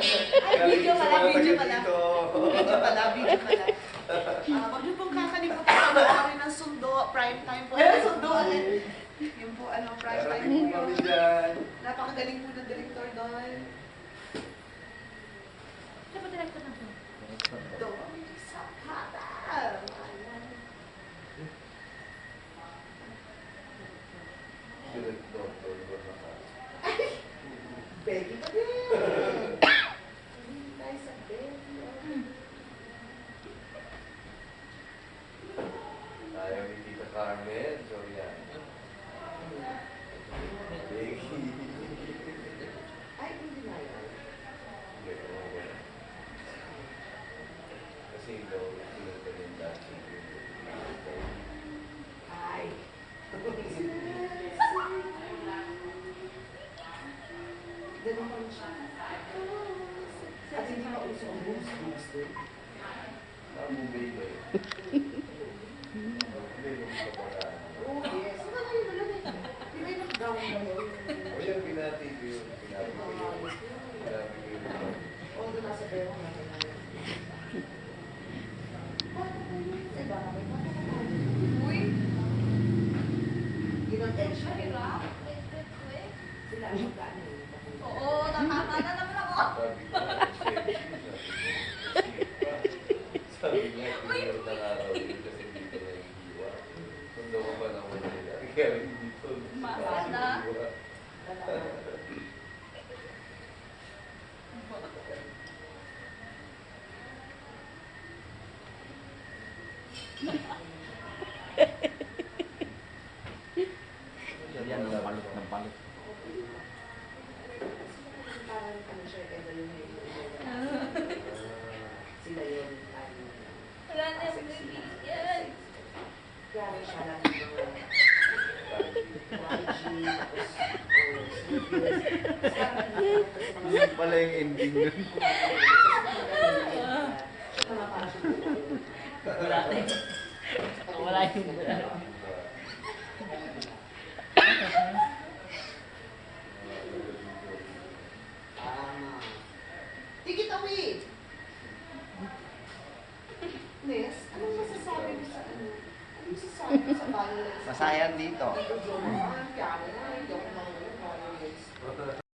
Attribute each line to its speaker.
Speaker 1: Ay, video pala, video pala. Video pala, video pala. Ah, Huwag niyo pong kakalimutan panoorin ng sundo, prime time po. Ay, sundo. Yung po, ano, prime time
Speaker 2: po
Speaker 1: po
Speaker 2: kami
Speaker 1: yun. Napakagaling po ng director doon.
Speaker 3: Siya ba director ng film?
Speaker 1: Doon sa.
Speaker 2: Director, na ka.
Speaker 1: Becky pa din. Hindi tayo sa Becky.
Speaker 2: Ayaw ni Tita Carmen, sorry yan. Becky.
Speaker 1: Ay, hindi na yun.
Speaker 2: Hindi, oo, wala. Kasi ikaw, pinunta yung dati.
Speaker 1: Ay. Ganun pa rin siya. At hindi mauso ang boobs, boobs din.
Speaker 2: Ang Mumbai ba yun? Hindi, yung kaparaan.
Speaker 1: Oh, yes. Ano na yun? Alam mo, Di ba yung nag-down na yun?
Speaker 2: O yan, pinati ko yun. Pinabi ko yun. Pinabi ko yun.
Speaker 1: Although nasa pero natin na yun. Bata pa yun. Ay, bata pa yun. Bata pa yun.
Speaker 3: Uy,
Speaker 1: Yun ang edge na yun.
Speaker 3: mahirap. Wait, wait, wait.
Speaker 1: Sila ang magkano yun.
Speaker 3: Oo, natama na naman ako.
Speaker 2: Sabi niya, pinunod ng araw yun kasi dito na yung hiwa. Sundo ko pa naman nila. Kaya dito.
Speaker 3: Mahal na.
Speaker 4: Yan ang balot ng
Speaker 1: Hay. Sila yun. ano,
Speaker 3: Wala na yung bibigyan.
Speaker 1: Kaya siya lang yung YG,
Speaker 4: pala yung ending nun.
Speaker 1: Mga parang siya.
Speaker 4: Wala na yun. Wala yung
Speaker 1: Tama. Take it away. Nes, anong masasabi mo sa ano? Anong masasabi mo sa balance?
Speaker 4: Masayan dito.
Speaker 1: Johan, kaya na.